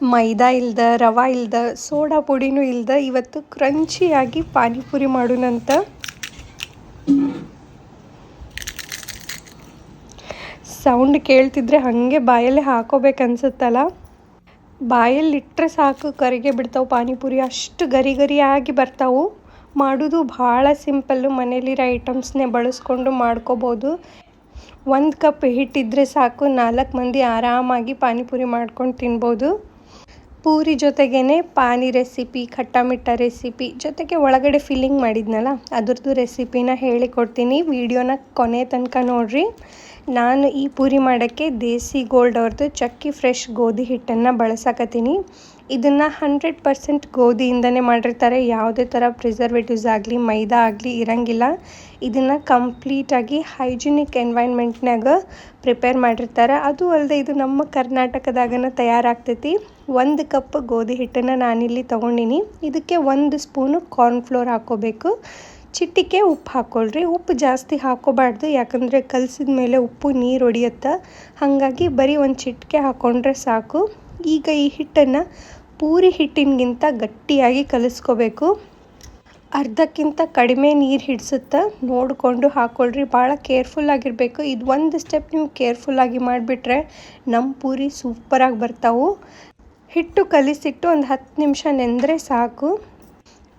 ಮೈದಾ ಇಲ್ದ, ರವೆ ಇಲ್ದ, ಸೋಡಾ ಪುಡಿನೂ ಇಲ್ದ, ಇವತ್ತು ಕ್ರಂಚಿಯಾಗಿ ಪಾನಿಪುರಿ ಮಾಡೋಣಂತ. ಸೌಂಡ್ ಕೇಳ್ತಿದ್ರೆ ಹಾಗೆ ಬಾಯಲ್ಲೇ ಹಾಕೋಬೇಕನ್ಸುತ್ತಲ್ಲ ಬಾಯಲ್ಲಿ ಇಟ್ಟರೆ ಸಾಕು, ಕರಿಗೆ ಬಿಡ್ತಾವೆ ಪಾನಿಪುರಿ. ಅಷ್ಟು ಗರಿ ಗರಿಯಾಗಿ ಬರ್ತಾವೆ. ಮಾಡೋದು ಭಾಳ ಸಿಂಪಲ್ಲು, ಮನೇಲಿರೋ ಐಟಮ್ಸ್ನೇ ಬಳಸ್ಕೊಂಡು ಮಾಡ್ಕೋಬೋದು. ಒಂದು ಕಪ್ ಹಿಟ್ಟಿದ್ರೆ ಸಾಕು, ನಾಲ್ಕು ಮಂದಿ ಆರಾಮಾಗಿ ಪಾನಿಪುರಿ ಮಾಡ್ಕೊಂಡು ತಿನ್ಬೋದು. ಪೂರಿ ಜೊತೆಗೇ ಪಾನಿ ರೆಸಿಪಿ ಖಟ್ಟ ಮಿಟ್ಟ ರೆಸಿಪಿ ಜೊತೆಗೆ ಒಳಗಡೆ ಫಿಲ್ಲಿಂಗ್ ಮಾಡಿದ್ನಲ್ಲ, ಅದರದ್ದು ರೆಸಿಪಿನ ಹೇಳಿಕೊಡ್ತೀನಿ. ವಿಡಿಯೋನ ಕೊನೆ ತನಕ ನೋಡಿರಿ. ನಾನು ಈ ಪೂರಿ ಮಾಡೋಕ್ಕೆ ದೇಸಿ ಗೋಲ್ಡ್ ಅವ್ರದ್ದು ಚಕ್ಕಿ ಫ್ರೆಶ್ ಗೋಧಿ ಹಿಟ್ಟನ್ನು ಬಳಸಕತ್ತೀನಿ. ಇದನ್ನು ಹಂಡ್ರೆಡ್ ಪರ್ಸೆಂಟ್ ಗೋಧಿಯಿಂದನೇ ಮಾಡಿರ್ತಾರೆ. ಯಾವುದೇ ಥರ ಪ್ರಿಸರ್ವೇಟಿವ್ಸ್ ಆಗಲಿ, ಮೈದಾ ಆಗಲಿ ಇರಂಗಿಲ್ಲ. ಇದನ್ನು ಕಂಪ್ಲೀಟಾಗಿ ಹೈಜಿನಿಕ್ ಎನ್ವೈರ್ನ್ಮೆಂಟ್ನಾಗ ಪ್ರಿಪೇರ್ ಮಾಡಿರ್ತಾರೆ. ಅದು ಅಲ್ಲದೆ ಇದು ನಮ್ಮ ಕರ್ನಾಟಕದಾಗನ ತಯಾರಾಗ್ತೈತಿ. ಒಂದು ಕಪ್ ಗೋಧಿ ಹಿಟ್ಟನ್ನು ನಾನಿಲ್ಲಿ ತೊಗೊಂಡಿನಿ. ಇದಕ್ಕೆ ಒಂದು ಸ್ಪೂನು ಕಾರ್ನ್ಫ್ಲೋರ್ ಹಾಕೋಬೇಕು. ಚಿಟ್ಟಿಕೆ ಉಪ್ಪು ಹಾಕ್ಕೊಳ್ರಿ ಉಪ್ಪು ಜಾಸ್ತಿ ಹಾಕೋಬಾರ್ದು. ಯಾಕಂದರೆ ಕಲಸಿದ ಮೇಲೆ ಉಪ್ಪು ನೀರು ಹೊಡಿಯುತ್ತೆ ಹಾಗಾಗಿ ಬರೀ ಒಂದು ಚಿಟಿಕೆ ಹಾಕ್ಕೊಂಡ್ರೆ ಸಾಕು. ಈಗ ಈ ಹಿಟ್ಟನ್ನು ಪೂರಿ ಹಿಟ್ಟಿನಗಿಂತ ಗಟ್ಟಿಯಾಗಿ ಕಲಿಸ್ಕೋಬೇಕು. ಅರ್ಧಕ್ಕಿಂತ ಕಡಿಮೆ ನೀರು ಹಿಡಿಸುತ್ತೆ ನೋಡಿಕೊಂಡು ಹಾಕ್ಕೊಳ್ರಿ ಭಾಳ ಕೇರ್ಫುಲ್ಲಾಗಿರಬೇಕು ಇದು ಒಂದು ಸ್ಟೆಪ್ ನೀವು ಕೇರ್ಫುಲ್ಲಾಗಿ ಮಾಡಿಬಿಟ್ರೆ ನಮ್ಮ ಪೂರಿ ಸೂಪರಾಗಿ ಬರ್ತಾವೆ. ಹಿಟ್ಟು ಕಲಿಸಿಟ್ಟು ಒಂದು ಹತ್ತು ನಿಮಿಷ ನೆಂದರೆ ಸಾಕು.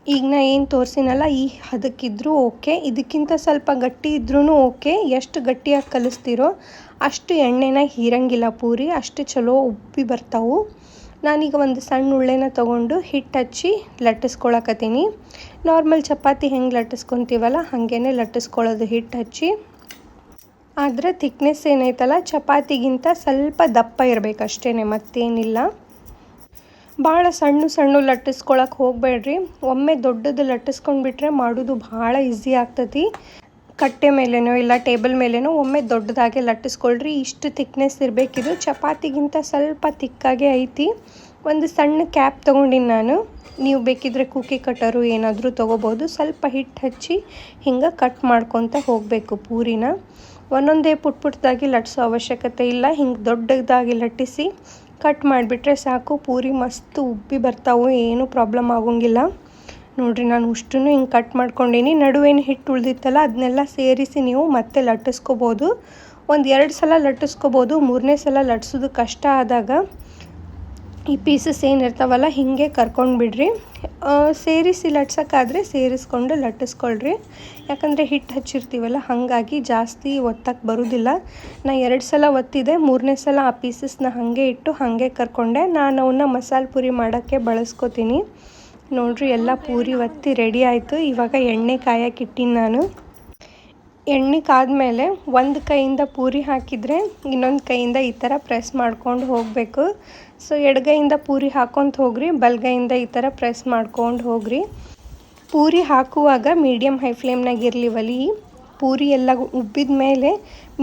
ಈಗ ನಾ ಏನು ತೋರಿಸಿನಲ್ಲ, ಈ ಹದಕ್ಕಿದ್ರೂ ಓಕೆ. ಇದಕ್ಕಿಂತ ಸ್ವಲ್ಪ ಗಟ್ಟಿ ಇದ್ರೂ ಓಕೆ. ಎಷ್ಟು ಗಟ್ಟಿಯಾಗಿ ಕಲಿಸ್ತೀರೋ ಅಷ್ಟು ಎಣ್ಣೆನ ಹೀರಂಗಿಲ್ಲ ಪೂರಿ. ಅಷ್ಟು ಚಲೋ ಉಬ್ಬಿ ಬರ್ತಾವೆ. ನಾನೀಗ ಒಂದು ಸಣ್ಣ ಉಳ್ಳೆನ ತೊಗೊಂಡು ಹಿಟ್ಟು ಹಚ್ಚಿ ಲಟ್ಟಿಸ್ಕೊಳಕತ್ತೀನಿ. ನಾರ್ಮಲ್ ಚಪಾತಿ ಹೆಂಗೆ ಲಟ್ಟಿಸ್ಕೊತೀವಲ್ಲ ಹಾಗೇ ಲಟ್ಟಿಸ್ಕೊಳ್ಳೋದು ಹಿಟ್ಟು ಹಚ್ಚಿ. ಆದರೆ ಥಿಕ್ನೆಸ್ ಏನೈತಲ್ಲ, ಚಪಾತಿಗಿಂತ ಸ್ವಲ್ಪ ದಪ್ಪ ಇರಬೇಕು ಅಷ್ಟೇ ಮತ್ತೇನಿಲ್ಲ. ಭಾಳ ಸಣ್ಣ ಸಣ್ಣ ಲಟ್ಟಿಸ್ಕೊಳಕ್ಕೆ ಹೋಗಬೇಡ್ರಿ. ಒಮ್ಮೆ ದೊಡ್ಡದು ಲಟ್ಟಿಸ್ಕೊಂಡ್ಬಿಟ್ರೆ ಮಾಡೋದು ಭಾಳ ಈಸಿ ಆಗ್ತತಿ. ಕಟ್ಟೆ ಮೇಲೇನೋ ಇಲ್ಲ ಟೇಬಲ್ ಮೇಲೇನೋ ಒಮ್ಮೆ ದೊಡ್ಡದಾಗೆ ಲಟ್ಟಿಸ್ಕೊಳ್ರಿ, ಇಷ್ಟು ತಿಕ್ನೆಸ್ ಇರಬೇಕಿದು ಚಪಾತಿಗಿಂತ ಸ್ವಲ್ಪ ತಿಕ್ಕಾಗೆ ಐತಿ. ಒಂದು ಸಣ್ಣ ಕ್ಯಾಪ್ ತೊಗೊಂಡಿನಿ ನಾನು. ನೀವು ಬೇಕಿದ್ರೆ ಕುಕ್ಕಿ ಕಟ್ಟರು ಏನಾದರೂ ತೊಗೋಬೋದು. ಸ್ವಲ್ಪ ಹಿಟ್ಟು ಹಚ್ಚಿ ಹಿಂಗೆ ಕಟ್ ಮಾಡ್ಕೊತ ಹೋಗಬೇಕು ಪೂರಿನ. ಒಂದೊಂದೇ ಪುಟ್ ಪುಟ್ಟದಾಗಿ ಲಟ್ಟಿಸೋ ಅವಶ್ಯಕತೆ ಇಲ್ಲ. ಹಿಂಗೆ ದೊಡ್ಡದಾಗಿ ಲಟ್ಟಿಸಿ ಕಟ್ ಮಾಡಿಬಿಟ್ರೆ ಸಾಕು. ಪೂರಿ ಮಸ್ತ್ ಉಬ್ಬಿ ಬರ್ತಾವೆ ಏನೂ ಪ್ರಾಬ್ಲಮ್ ಆಗೋಂಗಿಲ್ಲ. ನೋಡಿರಿ, ನಾನು ಉಷ್ಟು ಹಿಂಗೆ ಕಟ್ ಮಾಡ್ಕೊಂಡೀನಿ. ನಡುವೇನು ಹಿಟ್ಟು ಉಳಿದಿತ್ತಲ್ಲ ಅದನ್ನೆಲ್ಲ ಸೇರಿಸಿ ನೀವು ಮತ್ತೆ ಲಟ್ಟಿಸ್ಕೋಬೋದು. ಒಂದು ಎರಡು ಸಲ ಲಟ್ಟಿಸ್ಕೋಬೋದು, ಮೂರನೇ ಸಲ ಲಟ್ಸೋದು ಕಷ್ಟ ಆದಾಗ ಈ ಪೀಸಸ್ ಏನಿರ್ತಾವಲ್ಲ ಹೀಗೆ ಕರ್ಕೊಂಡು ಬಿಡ್ರಿ. ಸೇರಿಸಿ ಲಟ್ಸೋಕ್ಕಾದರೆ ಸೇರಿಸ್ಕೊಂಡು ಲಟ್ಟಿಸ್ಕೊಳ್ರಿ. ಯಾಕಂದರೆ ಹಿಟ್ಟು ಹಚ್ಚಿರ್ತೀವಲ್ಲ, ಹಾಗಾಗಿ ಜಾಸ್ತಿ ಒತ್ತಕ್ಕೆ ಬರೋದಿಲ್ಲ. ನಾ ಎರಡು ಸಲ ಒತ್ತಿದೆ, ಮೂರನೇ ಸಲ ಆ ಪೀಸಸ್ನ ಹಾಗೆ ಇಟ್ಟು ಹಾಗೆ ಕರ್ಕೊಂಡೆ. ನಾನು ಅವನ್ನ ಮಸಾಲೆ ಪುರಿ ಮಾಡೋಕ್ಕೆ ಬಳಸ್ಕೊತೀನಿ. ನೋಡಿರಿ ಎಲ್ಲ ಪೂರಿ ಒತ್ತಿ ರೆಡಿ ಆಯಿತು. ಇವಾಗ ಎಣ್ಣೆ ಕಾಯಕ್ಕೆ ಇಟ್ಟಿನಿ ನಾನು. ಎಣ್ಣೆ ಕಾದ್ಮೇಲೆ ಒಂದು ಕೈಯಿಂದ ಪೂರಿ ಹಾಕಿದರೆ ಇನ್ನೊಂದು ಕೈಯಿಂದ ಈ ಥರ ಪ್ರೆಸ್ ಮಾಡ್ಕೊಂಡು ಹೋಗಬೇಕು. ಸೊ ಎಡಗೈಯಿಂದ ಪೂರಿ ಹಾಕೊತ ಹೋಗ್ರಿ, ಬಲಗೈಯಿಂದ ಈ ಥರ ಪ್ರೆಸ್ ಮಾಡ್ಕೊಂಡು ಹೋಗ್ರಿ. ಪೂರಿ ಹಾಕುವಾಗ ಮೀಡಿಯಮ್ ಹೈ ಫ್ಲೇಮ್ನಾಗ ಇರಲಿ ಒಲಿ. ಪೂರಿ ಎಲ್ಲ ಉಬ್ಬಿದ ಮೇಲೆ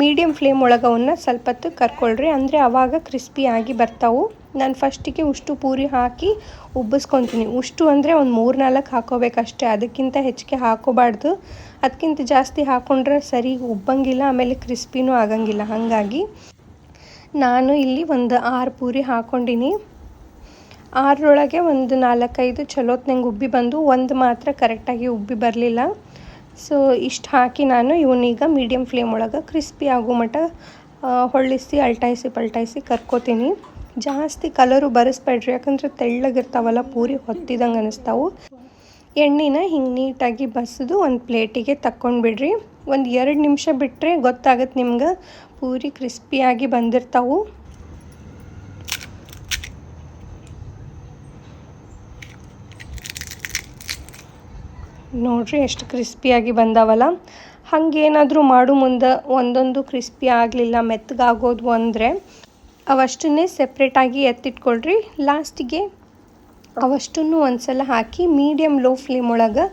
ಮೀಡಿಯಮ್ ಫ್ಲೇಮ್ ಒಳಗೆ ಅವನ್ನ ಸ್ವಲ್ಪ ಹೊತ್ತು ಕರ್ಕೊಳ್ರಿ. ಅಂದರೆ ಆವಾಗ ಕ್ರಿಸ್ಪಿ ಆಗಿ ಬರ್ತಾವೆ. ನಾನು ಫಸ್ಟಿಗೆ ಉಷ್ಟು ಪೂರಿ ಹಾಕಿ ಉಬ್ಬಿಸ್ಕೊತೀನಿ. ಉಷ್ಟು ಅಂದರೆ ಒಂದು ಮೂರು ನಾಲ್ಕು ಹಾಕೋಬೇಕಷ್ಟೇ ಅದಕ್ಕಿಂತ ಹೆಚ್ಚಿಗೆ ಹಾಕೋಬಾರ್ದು. ಅದಕ್ಕಿಂತ ಜಾಸ್ತಿ ಹಾಕ್ಕೊಂಡ್ರೆ ಸರಿ ಉಬ್ಬಂಗಿಲ್ಲ, ಆಮೇಲೆ ಕ್ರಿಸ್ಪಿನೂ ಆಗಂಗಿಲ್ಲ. ಹಾಗಾಗಿ ನಾನು ಇಲ್ಲಿ ಒಂದು ಆರು ಪೂರಿ ಹಾಕ್ಕೊಂಡಿನಿ ಆರರೊಳಗೆ ಒಂದು ನಾಲ್ಕೈದು ಚಲೋತ್ನಂಗೆ ಉಬ್ಬಿ ಬಂದು ಒಂದು ಮಾತ್ರ ಕರೆಕ್ಟಾಗಿ ಉಬ್ಬಿ ಬರಲಿಲ್ಲ. ಸೊ, ಇಷ್ಟು ಹಾಕಿ ನಾನು ಇವನ್ನೀಗ ಮೀಡಿಯಮ್ ಫ್ಲೇಮ್ ಒಳಗೆ ಕ್ರಿಸ್ಪಿ ಆಗೋ ಮಟ್ಟ ಹೊಳ್ಳಿಸಿ, ಅಲ್ಟಾಯಿಸಿ, ಪಲ್ಟಾಯಿಸಿ ಕರ್ಕೋತೀನಿ. ಜಾಸ್ತಿ ಕಲರು ಬರೆಸ್ಬೇಡ್ರಿ, ಯಾಕಂದರೆ ತೆಳ್ಳಗಿರ್ತಾವಲ್ಲ, ಪೂರಿ ಹೊತ್ತಿದಂಗೆ ಅನಿಸ್ತಾವು. ಎಣ್ಣೆನ ಹಿಂಗೆ ನೀಟಾಗಿ ಬಸಿದು ಒಂದು ಪ್ಲೇಟಿಗೆ ತಕ್ಕೊಂಡ್ಬಿಡ್ರಿ. ಒಂದು ಎರಡು ನಿಮಿಷ ಬಿಟ್ಟರೆ ಗೊತ್ತಾಗತ್ತೆ ನಿಮ್ಗೆ ಪೂರಿ ಕ್ರಿಸ್ಪಿಯಾಗಿ ಬಂದಿರ್ತಾವು. ನೋಡ್ರಿ ಎಷ್ಟು ಕ್ರಿಸ್ಪಿಯಾಗಿ ಬಂದಾವಲ್ಲ. ಹಾಗೇನಾದರೂ ಮಾಡು ಮುಂದೆ ಒಂದೊಂದು ಕ್ರಿಸ್ಪಿ ಆಗಲಿಲ್ಲ, ಮೆತ್ತಗಾಗೋದು ಅಂದರೆ ಅವಷ್ಟನ್ನೇ ಸೆಪ್ರೇಟಾಗಿ ಎತ್ತಿಟ್ಕೊಳ್ರಿ. ಲಾಸ್ಟಿಗೆ ಅವಷ್ಟನ್ನು ಒಂದು ಸಲ ಹಾಕಿ ಮೀಡಿಯಮ್ ಲೋ ಫ್ಲೇಮ್ ಒಳಗೆ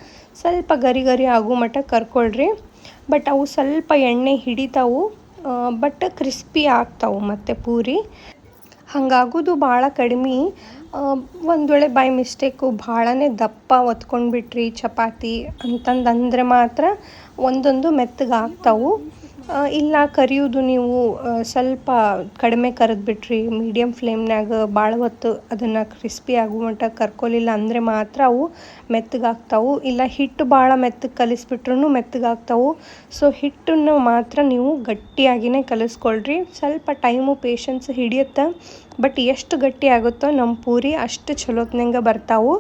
ಸ್ವಲ್ಪ ಗರಿ ಗರಿ ಆಗೋ ಮಟ್ಟ ಕರ್ಕೊಳ್ರಿ. ಬಟ್ ಅವು ಸ್ವಲ್ಪ ಎಣ್ಣೆ ಹಿಡಿತಾವು ಬಟ್ ಕ್ರಿಸ್ಪಿ ಆಗ್ತಾವು ಮತ್ತು ಪೂರಿ. ಹಂಗಾಗೋದು ಭಾಳ ಕಡಿಮೆ. ಒಂದು ವೇಳೆ ಬೈ ಮಿಸ್ಟೇಕು ಭಾಳನೇ ದಪ್ಪ ಒತ್ಕೊಂಡ್ಬಿಟ್ರಿ ಚಪಾತಿ ಅಂತಂದು ಅಂದರೆ ಮಾತ್ರ ಒಂದೊಂದು ಮೆತ್ತಗೆ ಆ, ಇಲ್ಲ, ಕರಿಯೋದು ನೀವು ಸ್ವಲ್ಪ ಕಡಿಮೆ ಕರೆದ್ಬಿಟ್ರಿ ಮೀಡಿಯಮ್ ಫ್ಲೇಮ್ನಾಗ ಭಾಳ ಹೊತ್ತು ಅದನ್ನು ಕ್ರಿಸ್ಪಿ ಆಗೋ ಮಟ್ಟ ಕರ್ಕೊಲಿಲ್ಲ ಅಂದರೆ ಮಾತ್ರ ಅವು ಮೆತ್ತಗಾಗ್ತಾವು. ಇಲ್ಲ, ಹಿಟ್ಟು ಭಾಳ ಮೆತ್ತಗೆ ಕಲಿಸ್ಬಿಟ್ರೂ ಮೆತ್ತಗಾಗ್ತಾವು. ಸೊ, ಹಿಟ್ಟನ್ನು ಮಾತ್ರ ನೀವು ಗಟ್ಟಿಯಾಗಿಯೇ ಕಲಿಸ್ಕೊಳ್ರಿ. ಸ್ವಲ್ಪ ಟೈಮು, ಪೇಷನ್ಸ್ ಹಿಡಿಯುತ್ತೆ. ಬಟ್ ಎಷ್ಟು ಗಟ್ಟಿ ಆಗುತ್ತೋ ನಮ್ಮ ಪೂರಿ ಅಷ್ಟು ಚಲೋತ್ನಂಗೆ ಬರ್ತಾವೆ.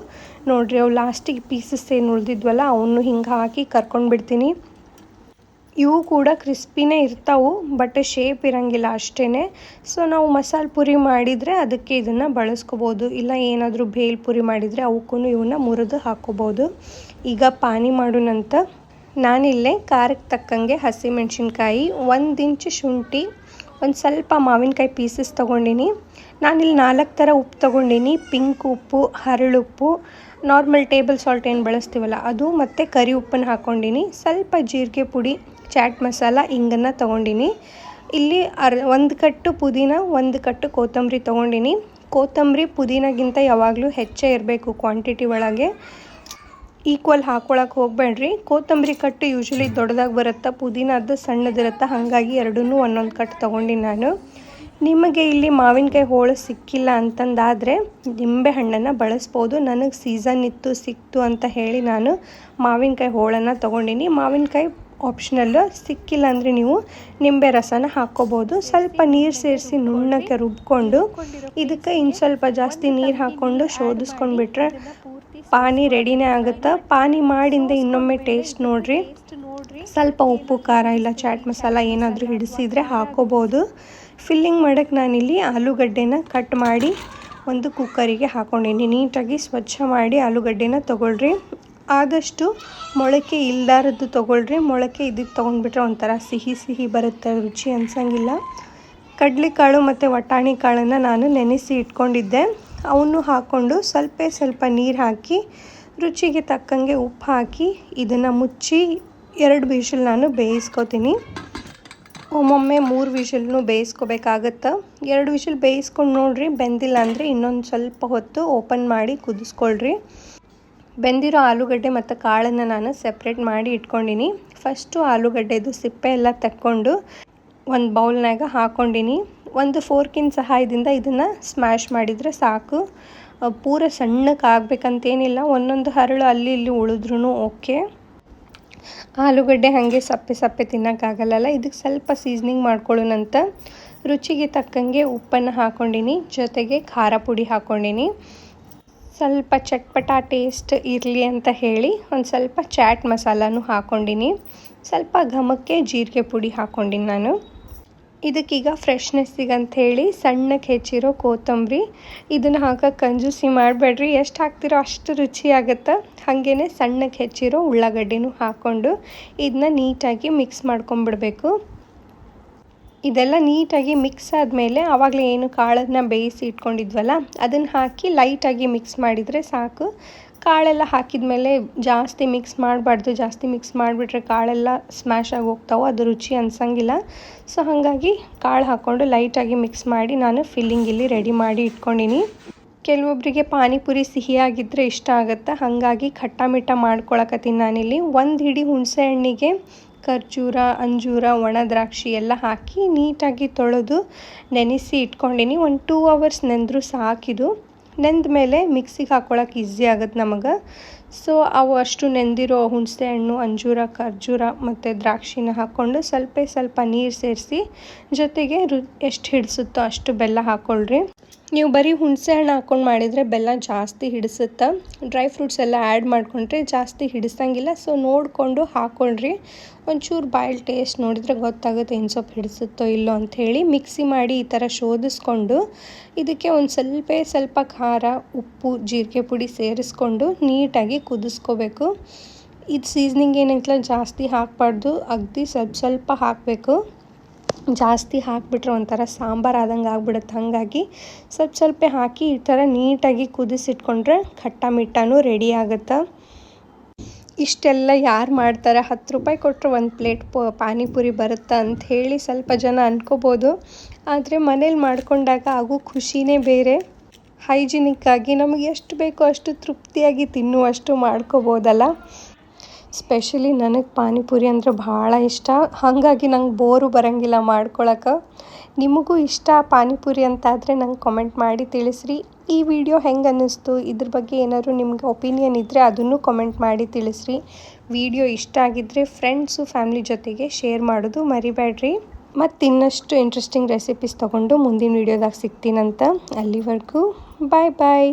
ನೋಡಿರಿ, ಅವು ಲಾಸ್ಟಿಗೆ ಪೀಸಸ್ ಏನು ಉಳಿದಿದ್ವಲ್ಲ, ಅವನ್ನು ಹಿಂಗೆ ಹಾಕಿ ಕರ್ಕೊಂಡು ಬಿಡ್ತೀನಿ ಇವು ಕೂಡ ಕ್ರಿಸ್ಪಿನೇ ಇರ್ತಾವು, ಬಟ್ ಶೇಪ್ ಇರಂಗಿಲ್ಲ ಅಷ್ಟೇ ಸೊ ನಾವು ಮಸಾಲೆ ಪುರಿ ಮಾಡಿದರೆ ಅದಕ್ಕೆ ಇದನ್ನು ಬಳಸ್ಕೋಬೋದು. ಇಲ್ಲ ಏನಾದರೂ ಬೇಲ್ ಪುರಿ ಮಾಡಿದರೆ ಅವಕ್ಕೂ ಇವನ್ನ ಮುರಿದು ಹಾಕೋಬೋದು. ಈಗ ಪಾನಿ ಮಾಡೋಣಂತ ನಾನಿಲ್ಲೇ ಖಾರಕ್ಕೆ ತಕ್ಕಂಗೆ ಹಸಿಮೆಣ್ಸಿನ್ಕಾಯಿ, ಒಂದು ಇಂಚು ಶುಂಠಿ, ಒಂದು ಸ್ವಲ್ಪ ಮಾವಿನಕಾಯಿ ಪೀಸಸ್ ತೊಗೊಂಡಿನಿ. ನಾನಿಲ್ಲಿ ನಾಲ್ಕು ಥರ ಉಪ್ಪು ತೊಗೊಂಡಿನಿ. ಪಿಂಕ್ ಉಪ್ಪು ಹರಳುಪ್ಪು ನಾರ್ಮಲ್ ಟೇಬಲ್ ಸಾಲ್ಟ್ ಏನು ಬಳಸ್ತೀವಲ್ಲ, ಅದು ಮತ್ತು ಕರಿ ಉಪ್ಪನ್ನು ಹಾಕ್ಕೊಂಡಿನಿ ಸ್ವಲ್ಪ ಜೀರಿಗೆ ಪುಡಿ ಚಾಟ್ ಮಸಾಲ, ಹಿಂಗನ್ನು ತೊಗೊಂಡಿನಿ. ಇಲ್ಲಿ ಅರ್, ಒಂದು ಕಟ್ಟು ಪುದೀನ, ಒಂದು ಕಟ್ಟು ಕೊತ್ತಂಬರಿ ತೊಗೊಂಡಿನಿ. ಕೊತ್ತಂಬರಿ ಪುದೀನಗಿಂತ ಯಾವಾಗಲೂ ಹೆಚ್ಚೇ ಇರಬೇಕು ಕ್ವಾಂಟಿಟಿ ಒಳಗೆ. ಈಕ್ವಲ್ ಹಾಕೊಳಕ್ಕೆ ಹೋಗಬೇಡ್ರಿ. ಕೊತ್ತಂಬರಿ ಕಟ್ಟು ಯೂಶ್ವಲಿ ದೊಡ್ಡದಾಗಿ ಬರುತ್ತೆ ಪುದೀನ ಅದು ಸಣ್ಣದಿರುತ್ತೆ, ಹಾಗಾಗಿ ಎರಡೂ ಒಂದೊಂದು ಕಟ್ಟು ತೊಗೊಂಡಿನಿ ನಾನು. ನಿಮಗೆ ಇಲ್ಲಿ ಮಾವಿನಕಾಯಿ ಹೋಳು ಸಿಕ್ಕಿಲ್ಲ ಅಂತಂದಾದರೆ ನಿಂಬೆ ಹಣ್ಣನ್ನು ಬಳಸ್ಬೋದು. ನನಗೆ ಸೀಸನ್ ಇತ್ತು, ಸಿಕ್ತು ಅಂತ ಹೇಳಿ ನಾನು ಮಾವಿನಕಾಯಿ ಹೋಳನ್ನು ತೊಗೊಂಡಿನಿ. ಮಾವಿನಕಾಯಿ ಆಪ್ಷನಲ್ಲು ಸಿಕ್ಕಿಲ್ಲ ಅಂದರೆ ನೀವು ನಿಂಬೆ ರಸನ ಹಾಕ್ಕೋಬೋದು ಸ್ವಲ್ಪ ನೀರು ಸೇರಿಸಿ ನುಣ್ಣಕ್ಕೆ ರುಬ್ಕೊಂಡು ಇದಕ್ಕೆ ಇನ್ನು ಸ್ವಲ್ಪ ಜಾಸ್ತಿ ನೀರು ಹಾಕ್ಕೊಂಡು ಶೋಧಿಸ್ಕೊಂಡ್ಬಿಟ್ರೆ ಪಾನಿ ರೆಡಿನೇ ಆಗುತ್ತೆ? ಪಾನಿ ಮಾಡಿಂದ ಇನ್ನೊಮ್ಮೆ ಟೇಸ್ಟ್ ನೋಡಿರಿ. ಸ್ವಲ್ಪ ಉಪ್ಪು, ಖಾರ ಇಲ್ಲ, ಚಾಟ್ ಮಸಾಲ ಏನಾದರೂ ಹಿಡಿಸಿದ್ರೆ ಹಾಕೋಬೋದು. ಫಿಲ್ಲಿಂಗ್ ಮಾಡೋಕ್ಕೆ ನಾನಿಲ್ಲಿ ಆಲೂಗಡ್ಡೆನ ಕಟ್ ಮಾಡಿ ಒಂದು ಕುಕ್ಕರಿಗೆ ಹಾಕ್ಕೊಂಡೀನಿ ನೀಟಾಗಿ ಸ್ವಚ್ಛ ಮಾಡಿ ಆಲೂಗಡ್ಡೆನ ತೊಗೊಳ್ರಿ. ಆದಷ್ಟು ಮೊಳಕೆ ಇಲ್ದಾರದ್ದು ತೊಗೊಳ್ರಿ, ಮೊಳಕೆ ಇದಕ್ಕೆ ತೊಗೊಂಡ್ಬಿಟ್ರೆ ಒಂಥರ ಸಿಹಿ ಸಿಹಿ ಬರುತ್ತೆ, ರುಚಿ ಅನ್ಸಂಗಿಲ್ಲ. ಕಡಲೆಕಾಳು ಮತ್ತು ವಟಾಣಿ ಕಾಳನ್ನು ನಾನು ನೆನೆಸಿ ಇಟ್ಕೊಂಡಿದ್ದೆ. ಅವನ್ನು ಹಾಕ್ಕೊಂಡು ಸ್ವಲ್ಪ ಸ್ವಲ್ಪ ನೀರು ಹಾಕಿ, ರುಚಿಗೆ ತಕ್ಕಂಗೆ ಉಪ್ಪು ಹಾಕಿ ಇದನ್ನು ಮುಚ್ಚಿ ಎರಡು ವಿಷಲ್ ನಾನು ಬೇಯಿಸ್ಕೊತೀನಿ. ಒಮ್ಮೊಮ್ಮೆ ಮೂರು ವಿಷಲ್ನು ಬೇಯಿಸ್ಕೋಬೇಕಾಗತ್ತೆ. ಎರಡು ವಿಷಲ್ ಬೇಯಿಸ್ಕೊಂಡು ನೋಡ್ರಿ, ಬೆಂದಿಲ್ಲ ಅಂದರೆ ಇನ್ನೊಂದು ಸ್ವಲ್ಪ ಹೊತ್ತು ಓಪನ್ ಮಾಡಿ ಕುದಿಸ್ಕೊಳ್ರಿ. ಬೆಂದಿರೋ ಆಲೂಗಡ್ಡೆ ಮತ್ತು ಕಾಳನ್ನು ನಾನು ಸೆಪ್ರೇಟ್ ಮಾಡಿ ಇಟ್ಕೊಂಡಿನಿ. ಫಸ್ಟು ಆಲೂಗಡ್ಡೆದು ಸಿಪ್ಪೆ ಎಲ್ಲ ತಕ್ಕೊಂಡು ಒಂದು ಬೌಲ್ನಾಗ ಹಾಕ್ಕೊಂಡಿನಿ ಒಂದು ಫೋರ್ಕಿನ ಸಹಾಯದಿಂದ ಇದನ್ನು ಸ್ಮ್ಯಾಶ್ ಮಾಡಿದರೆ ಸಾಕು. ಪೂರ ಸಣ್ಣಕ್ಕೆ ಆಗ್ಬೇಕಂತೇನಿಲ್ಲ. ಒಂದೊಂದು ಹರಳು ಅಲ್ಲಿ ಇಲ್ಲಿ ಉಳಿದ್ರೂ ಓಕೆ ಆಲೂಗಡ್ಡೆ ಹಾಗೆ ಸಪ್ಪೆ ಸಪ್ಪೆ ತಿನ್ನೋಕ್ಕಾಗಲ್ಲ ಇದಕ್ಕೆ ಸ್ವಲ್ಪ ಸೀಸ್ನಿಂಗ್ ಮಾಡ್ಕೊಳ್ಳೋಣಂತ ರುಚಿಗೆ ತಕ್ಕಂಗೆ ಉಪ್ಪನ್ನು ಹಾಕ್ಕೊಂಡಿನಿ ಜೊತೆಗೆ ಖಾರ ಪುಡಿ ಹಾಕ್ಕೊಂಡಿನಿ ಸ್ವಲ್ಪ ಚಟ್ಪಟ ಟೇಸ್ಟ್ ಇರಲಿ ಅಂತ ಹೇಳಿ ಒಂದು ಸ್ವಲ್ಪ ಚಾಟ್ ಮಸಾಲನೂ ಹಾಕ್ಕೊಂಡಿನಿ ಸ್ವಲ್ಪ ಘಮಕ್ಕೆ ಜೀರಿಗೆ ಪುಡಿ ಹಾಕ್ಕೊಂಡಿನಿ ನಾನು. ಇದಕ್ಕೀಗ ಫ್ರೆಶ್ನೆಸ್ಸಿಗೆ ಅಂಥೇಳಿ ಸಣ್ಣಕ್ಕೆ ಹೆಚ್ಚಿರೋ ಕೊತ್ತಂಬರಿ. ಇದನ್ನು ಹಾಕಕ್ಕೆ ಕಂಜೂಸಿ ಮಾಡಬೇಡ್ರಿ. ಎಷ್ಟು ಹಾಕ್ತಿರೋ ಅಷ್ಟು ರುಚಿ ಆಗುತ್ತೆ. ಹಾಗೇ ಸಣ್ಣಕ್ಕೆ ಹೆಚ್ಚಿರೋ ಉಳ್ಳಾಗಡ್ಡಿನೂ ಹಾಕ್ಕೊಂಡು ಇದನ್ನ ನೀಟಾಗಿ ಮಿಕ್ಸ್ ಮಾಡ್ಕೊಂಬಿಡ್ಬೇಕು. ಇದೆಲ್ಲ ನೀಟಾಗಿ ಮಿಕ್ಸ್ ಆದಮೇಲೆ ಆವಾಗಲೇ ಏನು ಕಾಳನ್ನು ಬೇಯಿಸಿ ಇಟ್ಕೊಂಡಿದ್ವಲ್ಲ, ಅದನ್ನು ಹಾಕಿ ಲೈಟಾಗಿ ಮಿಕ್ಸ್ ಮಾಡಿದರೆ ಸಾಕು. ಕಾಳೆಲ್ಲ ಹಾಕಿದ ಮೇಲೆ ಜಾಸ್ತಿ ಮಿಕ್ಸ್ ಮಾಡಬಾರ್ದು, ಜಾಸ್ತಿ ಮಿಕ್ಸ್ ಮಾಡಿಬಿಟ್ರೆ ಕಾಳೆಲ್ಲ ಸ್ಮ್ಯಾಶ್ ಆಗಿ ಹೋಗ್ತಾವೆ, ಅದು ರುಚಿ ಅನ್ಸಂಗಿಲ್ಲ. ಸೊ, ಹಾಗಾಗಿ ಕಾಳು ಹಾಕ್ಕೊಂಡು ಲೈಟಾಗಿ ಮಿಕ್ಸ್ ಮಾಡಿ ನಾನು ಫಿಲ್ಲಿಂಗ್ ಇಲ್ಲಿ ರೆಡಿ ಮಾಡಿ ಇಟ್ಕೊಂಡಿನಿ. ಕೆಲವೊಬ್ಬರಿಗೆ ಪಾನಿಪುರಿ ಸಿಹಿಯಾಗಿದ್ದರೆ ಇಷ್ಟ ಆಗುತ್ತೆ, ಹಾಗಾಗಿ ಖಟ್ಟ ಮಾಡ್ಕೊಳಕತ್ತೀನಿ ನಾನಿಲ್ಲಿ. ಒಂದು ಹಿಡಿ ಹುಣಸೆ ಹಣ್ಣಿಗೆ ಖರ್ಜೂರ, ಅಂಜೂರ, ಒಣ ದ್ರಾಕ್ಷಿ ಎಲ್ಲ ಹಾಕಿ ನೀಟಾಗಿ ತೊಳೆದು ನೆನೆಸಿ ಇಟ್ಕೊಂಡಿನಿ. ಒಂದು ಟೂ ಅವರ್ಸ್ ನೆಂದರೂ ಸಾಕಿದು. ನೆಂದ ಮೇಲೆ ಮಿಕ್ಸಿಗೆ ಹಾಕ್ಕೊಳಕ್ಕೆ ಈಸಿ ಆಗುತ್ತೆ ನಮಗೆ. ಸೊ ಅವು ಅಷ್ಟು ನೆಂದಿರೋ ಹುಣಸೆ ಹಣ್ಣು, ಅಂಜೂರ, ಖರ್ಜೂರ ಮತ್ತು ದ್ರಾಕ್ಷಿನ ಹಾಕ್ಕೊಂಡು ಸ್ವಲ್ಪ ಸ್ವಲ್ಪ ನೀರು ಸೇರಿಸಿ ಜೊತೆಗೆ ರು ಎಷ್ಟು ಹಿಡಿಸುತ್ತೋ ಅಷ್ಟು ಬೆಲ್ಲ ಹಾಕ್ಕೊಳ್ರಿ ನೀವು ಬರೀ ಹುಣಸೆ ಹಣ್ಣು ಹಾಕ್ಕೊಂಡು ಮಾಡಿದರೆ ಬೆಲ್ಲ ಜಾಸ್ತಿ ಹಿಡಿಸುತ್ತೆ, ಡ್ರೈ ಫ್ರೂಟ್ಸ್ ಎಲ್ಲ ಆ್ಯಡ್ ಮಾಡಿಕೊಂಡ್ರೆ ಜಾಸ್ತಿ ಹಿಡಿಸಂಗಿಲ್ಲ. ಸೊ, ನೋಡಿಕೊಂಡು ಹಾಕ್ಕೊಂಡ್ರಿ. ಒಂಚೂರು ಬಾಯಲ್ಲಿ ಟೇಸ್ಟ್ ನೋಡಿದರೆ ಗೊತ್ತಾಗುತ್ತೆ ಏನು ಸೊಪ್ಪು ಹಿಡಿಸುತ್ತೋ ಇಲ್ಲೋ ಅಂಥೇಳಿ. ಮಿಕ್ಸಿ ಮಾಡಿ ಈ ಥರ ಶೋಧಿಸ್ಕೊಂಡು, ಇದಕ್ಕೆ ಒಂದು ಸ್ವಲ್ಪ ಸ್ವಲ್ಪ ಖಾರ, ಉಪ್ಪು, ಜೀರಿಗೆ ಪುಡಿ ಸೇರಿಸ್ಕೊಂಡು ನೀಟಾಗಿ ಕುದಿಸ್ಕೋಬೇಕು. ಇದು ಸೀಸ್ನಿಂಗ್ ಏನೈತಲ್ಲ ಜಾಸ್ತಿ ಹಾಕಬಾರ್ದು. ಅಗ್ದಿ ಸ್ವಲ್ಪ ಸ್ವಲ್ಪ ಹಾಕಬೇಕು. ಜಾಸ್ತಿ ಹಾಕಿಬಿಟ್ರೆ ಒಂಥರ ಸಾಂಬಾರು ಆದಂಗೆ ಆಗ್ಬಿಡುತ್ತೆ. ಹಾಗಾಗಿ ಸ್ವಲ್ಪ ಸ್ವಲ್ಪ ಹಾಕಿ ಈ ಥರ ನೀಟಾಗಿ ಕುದಿಸಿಟ್ಕೊಂಡ್ರೆ ಖಟ್ಟ ಮಿಟ್ಟನೂ ರೆಡಿ ಆಗುತ್ತೆ. ಇಷ್ಟೆಲ್ಲ ಯಾರು ಮಾಡ್ತಾರೆ? ಹತ್ತು ರೂಪಾಯಿ ಕೊಟ್ಟರೆ ಒಂದು ಪ್ಲೇಟ್ ಪ ಪಾನಿಪುರಿ ಬರುತ್ತಾ ಅಂತ ಹೇಳಿ ಸ್ವಲ್ಪ ಜನ ಅನ್ಕೋಬೋದು. ಆದರೆ ಮನೇಲಿ ಮಾಡ್ಕೊಂಡಾಗ ಆಗೋ ಖುಷಿನೇ ಬೇರೆ. ಹೈಜಿನಿಕ್ಕಾಗಿ ನಮಗೆ ಎಷ್ಟು ಬೇಕೋ ಅಷ್ಟು ತೃಪ್ತಿಯಾಗಿ ತಿನ್ನುವಷ್ಟು ಮಾಡ್ಕೋಬೋದಲ್ಲ. ಸ್ಪೆಷಲಿ ನನಗೆ ಪಾನಿಪುರಿ ಅಂದ್ರೆ ಭಾಳ ಇಷ್ಟ. ಹಾಗಾಗಿ ನಂಗೆ ಬೋರು ಬರೋಂಗಿಲ್ಲ ಮಾಡ್ಕೊಳಕ್ಕೆ ನಿಮಗೂ ಇಷ್ಟ ಪಾನಿಪುರಿ ಅಂತಾದರೆ ನಂಗೆ ಕಾಮೆಂಟ್ ಮಾಡಿ ತಿಳಿಸ್ರಿ. ಈ ವಿಡಿಯೋ ಹೆಂಗೆ ಅನ್ನಿಸ್ತು? ಇದ್ರ ಬಗ್ಗೆ ಏನಾದ್ರು ನಿಮ್ಗೆ ಒಪಿನಿಯನ್ ಇದ್ದರೆ ಅದನ್ನು ಕಾಮೆಂಟ್ ಮಾಡಿ ತಿಳಿಸ್ರಿ. ವಿಡಿಯೋ ಇಷ್ಟ ಆಗಿದ್ದರೆ ಫ್ರೆಂಡ್ಸು ಫ್ಯಾಮ್ಲಿ ಜೊತೆಗೆ ಶೇರ್ ಮಾಡೋದು ಮರಿಬೇಡ್ರಿ ಮತ್ತು ಇನ್ನಷ್ಟು ಇಂಟ್ರೆಸ್ಟಿಂಗ್ ರೆಸಿಪೀಸ್ ತೊಗೊಂಡು ಮುಂದಿನ ವೀಡಿಯೋದಾಗ ಸಿಗ್ತೀನಂತ. ಅಲ್ಲಿವರೆಗೂ ಬಾಯ್ ಬಾಯ್